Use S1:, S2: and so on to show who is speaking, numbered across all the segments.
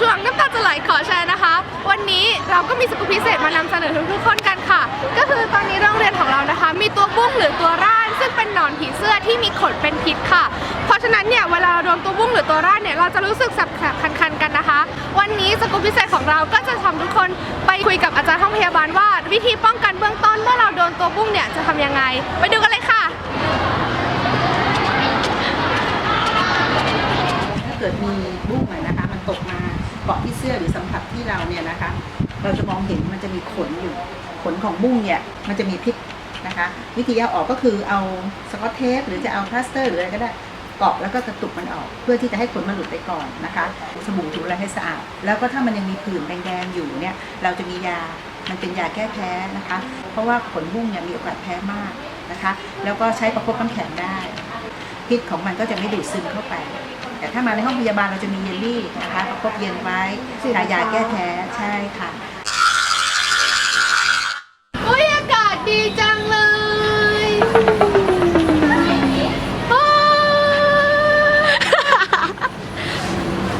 S1: ช่วงน้ำตาจะไหลขอแชร์นะคะ วันนี้เราก็มีสกุปพิเศษมานำเสนอทุกๆคนกันค่ะ ก็คือตอนนี้โรงเรียนของเรานะคะ มีตัวบุ้งหรือตัวร่าน ซึ่งเป็นหนอนผีเสื้อที่มีขนเป็นพิษค่ะ เพราะฉะนั้นเนี่ยเวลาเราโดนตัวบุ้งหรือตัวร่านเนี่ยเราจะรู้สึกแสบคันๆกันนะคะ วันนี้สกุปพิเศษของเราก็จะทำทุกคนไปคุยกับอาจารย์ห้องพยาบาลว่า วิธีป้องกันเบื้องต้นเมื่อเราโดนตัวบุ้งเนี่ยจะทำยังไง ไปดูกันเลยค่ะ
S2: ถ้าเกิดมีบุ้งอะนะคะมันตกมา เกาะที่เสื้อหรือสัมผัสที่เราเนี่ยนะคะ เราจะมองเห็นมันจะมีขนอยู่ขนของบุ้งเนี่ยมันจะมีพิษนะคะ วิธีเอาออกก็คือเอาสกอตเทปหรือจะเอาพลาสเตอร์หรืออะไรก็ได้เกาะแล้วก็กระตุกมันออก เพื่อที่จะให้ขนมันหลุดไปก่อนนะคะ สบู่ถูอะไรให้สะอาด แล้วก็ถ้ามันยังมีผื่นแดงๆอยู่เนี่ย เราจะมียา มันเป็นยาแก้แพ้นะคะ เพราะว่าขนบุ้งเนี่ยมีโอกาสแพ้มากนะคะ แล้วก็ใช้ประคบน้ำแข็งได้ พิษของมันก็จะไม่ดูดซึมเข้าไป แต่ถ้ามาในห้องพยาบาลเราจะมีเยลลี่นะคะประคบเย็นไว้ทายาแก้แพ้ใช่ค่ะ
S1: อุ้ยอากาศดีจังเลยอ้าว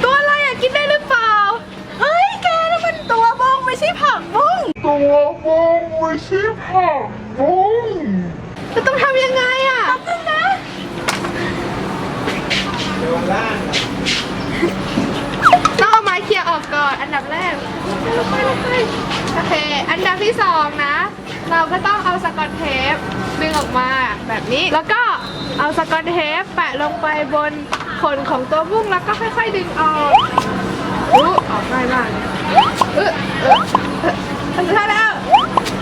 S1: ตัวอะไรอะกินได้หรือเปล่า เฮ้ยแกนั่นมันตัวบงไม่ใช่ผักบุ้ง
S3: ตัวบงไม่ใช่ผักบุ้ง
S1: จะต้องทำยังไงอะนะ ต้องเอาไม้เคลียร์ออกก่อน อันดับแรกโอเค อันดับที่สองนะ เราก็ต้องเอาสกอตเทปดึงออกมาแบบนี้ แล้วก็เอาสกอตเทปแปะลงไปบนขนของตัวบุ้งแล้วก็ค่อย ๆ ดึงออกอู้ออกง่ายมากเออเออเอออันสุดท้าแล้ว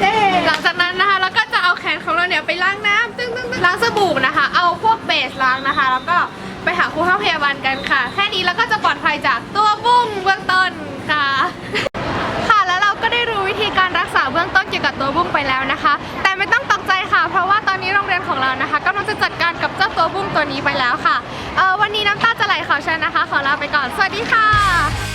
S1: เย้หลังจากนั้นนะคะเราก็จะเอาแขนของเราเนี่ยไปล้างน้ำตึ้งตึ้งตึ้งล้างสบู่นะคะ เอาพวกเบสล้างนะคะ แล้วก็ ไปหาครูเข้าพยาบาลกันค่ะ แค่นี้แล้วก็จะปลอดภัยจากตัวบุ้งเบื้องต้นค่ะ ค่ะแล้วเราก็ได้รู้วิธีการรักษาเบื้องต้นเกี่ยวกับตัวบุ้งไปแล้วนะคะ แต่ไม่ต้องตกใจค่ะ เพราะว่าตอนนี้โรงเรียนของเรานะคะกำลังจะจัดการกับเจ้าตัวบุ้งตัวนี้ไปแล้วค่ะวันนี้น้ำตาจะไหลขอเชิญนะคะ ขอลาไปก่อน สวัสดีค่ะ